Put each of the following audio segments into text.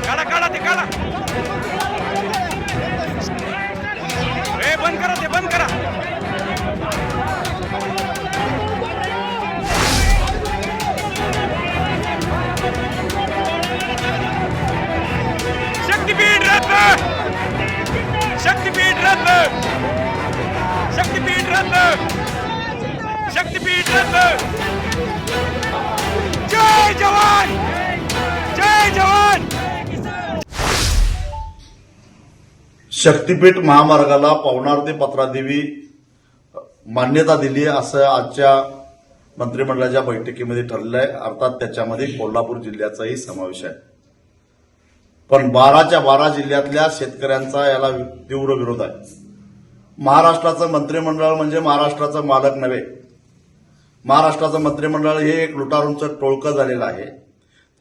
काढा काढा ते काढा. ए बंद करा ते बंद करा. शक्तीपीठ रत्न शक्तीपीठ रत्न शक्तीपीठ रत्न शक्तीपीठ रत्न शक्तीपीठ महामार्गाला पवनार ते पत्रादेवी मान्यता दिली असं आजच्या मंत्रिमंडळाच्या बैठकीमध्ये ठरलं आहे अर्थात त्याच्यामध्ये कोल्हापूर जिल्ह्याचाही समावेश आहे. पण बाराच्या बारा जिल्ह्यातल्या शेतकऱ्यांचा याला तीव्र विरोध आहे. महाराष्ट्राचं मंत्रिमंडळ म्हणजे महाराष्ट्राचं मालक नव्हे. महाराष्ट्राचं मंत्रिमंडळ हे एक लुटारूंचं टोळकं झालेलं आहे.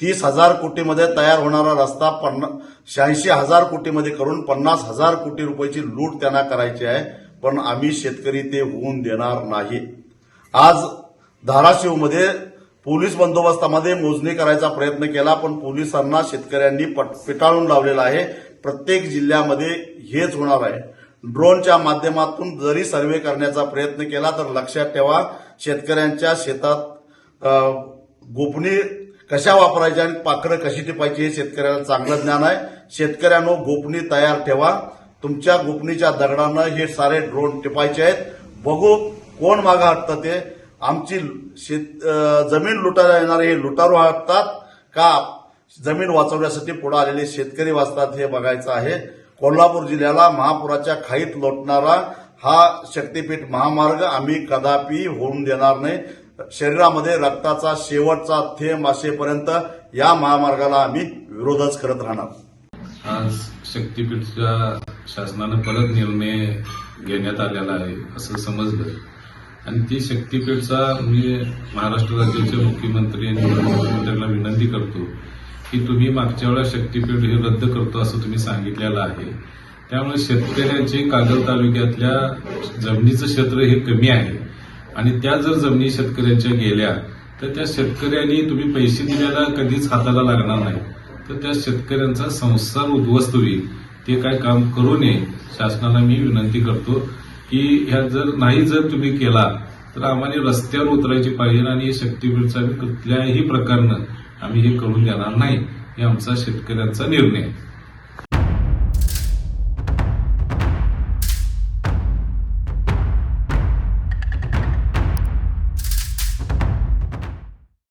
तीस हजार कोटीमध्ये तयार होणारा रस्ता पन्ना शहाऐंशी हजार कोटीमध्ये करून पन्नास हजार कोटी रुपयाची लूट त्यांना करायची आहे पण आम्ही शेतकरी ते होऊन देणार नाही. आज धाराशिवमध्ये पोलीस बंदोबस्तामध्ये मोजणी करायचा प्रयत्न केला पण पोलिसांना शेतकऱ्यांनी पट- पिटाळून लावलेला आहे. प्रत्येक जिल्ह्यामध्ये हेच होणार आहे. ड्रोनच्या माध्यमातून जरी सर्वे करण्याचा प्रयत्न केला तर लक्षात ठेवा शेतकऱ्यांच्या शेतात गोपनीय कशा वापरायच्या आणि पाखरं कशी टिपायची हे शेतकऱ्याला चांगलं ज्ञान आहे. शेतकऱ्यांनो गोपनी तयार ठेवा. तुमच्या गोपनीच्या दगडानं हे सारे ड्रोन टिपायचे आहेत. बघू कोण मागं हटतं ते. आमची शेत जमीन लुटायला येणारे हे लुटारू हटतात का? जमीन वाचवण्यासाठी पुढे आलेले शेतकरी वाचतात हे बघायचं आहे. कोल्हापूर जिल्ह्याला महापुराच्या खाईत लोटणारा हा शक्तीपीठ महामार्ग आम्ही कदापि होऊन देणार नाही. शरीरामध्ये रक्ताचा शेवटचा थेंब असेपर्यंत या महामार्गाला आम्ही विरोधच करत राहणार. आज शक्तीपीठच्या शासनानं परत निर्णय घेण्यात आलेला आहे असं समजलं. आणि ती शक्तीपीठचा मी महाराष्ट्र राज्याचे मुख्यमंत्री आणि मुख्यमंत्र्यांना विनंती करतो की तुम्ही मागच्या वेळा शक्तीपीठ हे रद्द करतो असं तुम्ही सांगितलेलं आहे. त्यामुळे शेतकऱ्यांचे कागल तालुक्यातल्या जमिनीचं क्षेत्र हे कमी आहे. आणि त्या जर जमिनी शेतकऱ्यांच्या गेल्या तर त्या शेतकऱ्यांनी तुम्ही पैसे दिल्याला कधीच हाताला लागणार नाही. तर त्या शेतकऱ्यांचा संसार उद्ध्वस्त होईल. ते काय काम करू नये शासनाला मी विनंती करतो की ह्या जर नाही जर तुम्ही केला तर आम्हाला रस्त्यावर उतरायची पाहिजे आणि हे शक्तीपीठचा आम्ही कुठल्याही प्रकारनं आम्ही हे करून देणार नाही हे आमचा शेतकऱ्यांचा निर्णय आहे.